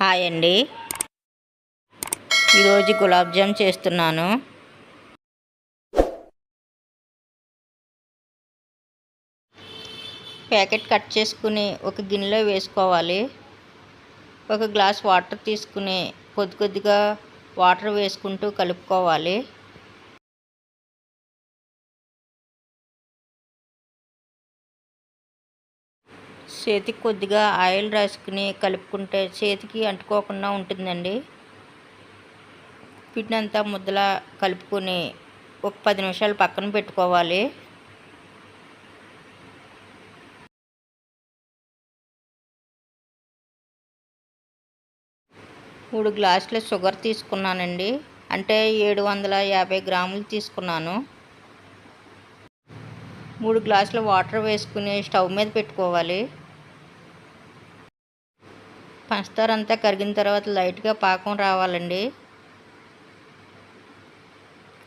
Hi అండి. ఈరోజు gulab jam చేస్తున్నాను. ప్యాకెట్ కట్ చేసుకుని ఒక గిన్నెలో వేసుకోవాలి. ఒక గ్లాస్ వాటర్ తీసుకుని కొద్ది కొద్దిగా వాటర్ వేసుకుంటూ కలుపుకోవాలి. చేతికి కొద్దిగా ఆయిల్ రాసుకుని కలుపుకుంటే చేతికి అంటుకోకుండా ఉంటుందండి. పిండంతా ముద్దలా కలుపుకొని ఒక పది నిమిషాలు పక్కన పెట్టుకోవాలి. మూడు గ్లాసుల షుగర్ తీసుకున్నానండి. అంటే ఏడు వందల యాభై గ్రాములు తీసుకున్నాను. మూడు గ్లాసుల వాటర్ వేసుకుని స్టవ్ మీద పెట్టుకోవాలి. పంచదార అంతా కరిగిన తర్వాత లైట్గా పాకం రావాలండి.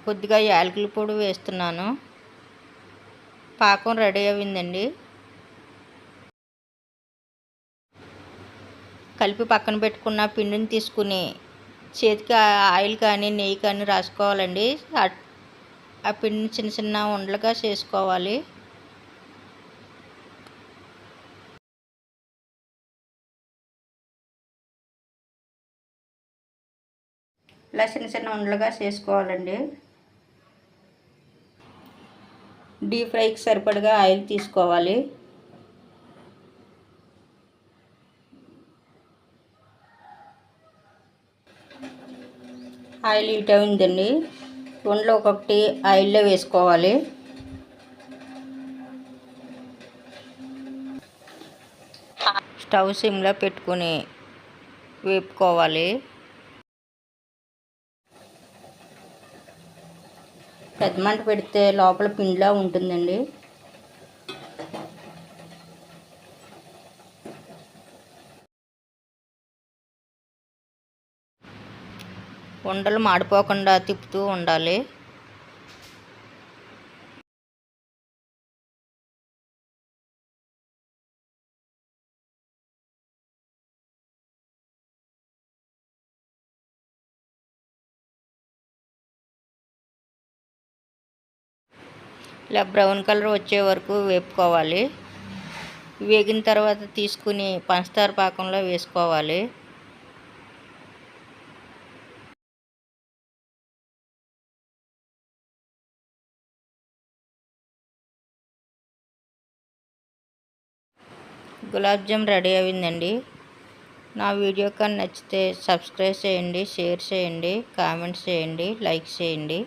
కొద్దిగా యాలకుల పొడి వేస్తున్నాను. పాకం రెడీ అయిందండి కలిపి పక్కన పెట్టుకున్న పిండిని తీసుకుని చేతికి ఆయిల్ కానీ నెయ్యి కానీ రాసుకోవాలండి. ఆ పిండిని చిన్న చిన్న ఉండలుగా చేసుకోవాలి. ఇలా చిన్న చిన్న ఉండలుగా చేసుకోవాలండి. డీప్ ఫ్రైకి సరిపడగా ఆయిల్ తీసుకోవాలి. ఆయిల్ హీట్ అయిందండి. ఉండలు ఒక్కొక్కటి ఆయిల్లో వేసుకోవాలి. స్టవ్ సిమ్లో పెట్టుకుని వేపుకోవాలి. పెద్ద మంట పెడితే లోపల పిండిలా ఉంటుందండి. ఉండలు మాడిపోకుండా తిప్పుతూ ఉండాలి. ఇలా బ్రౌన్ కలర్ వచ్చే వరకు వేపుకోవాలి. వేగిన తర్వాత తీసుకుని పంచదార పాకంలో వేసుకోవాలి. గులాబ్ జామ్ రెడీ అయిందండి. నా వీడియో కానీ నచ్చితే సబ్స్క్రైబ్ చేయండి షేర్ చేయండి కామెంట్స్ చేయండి లైక్ చేయండి.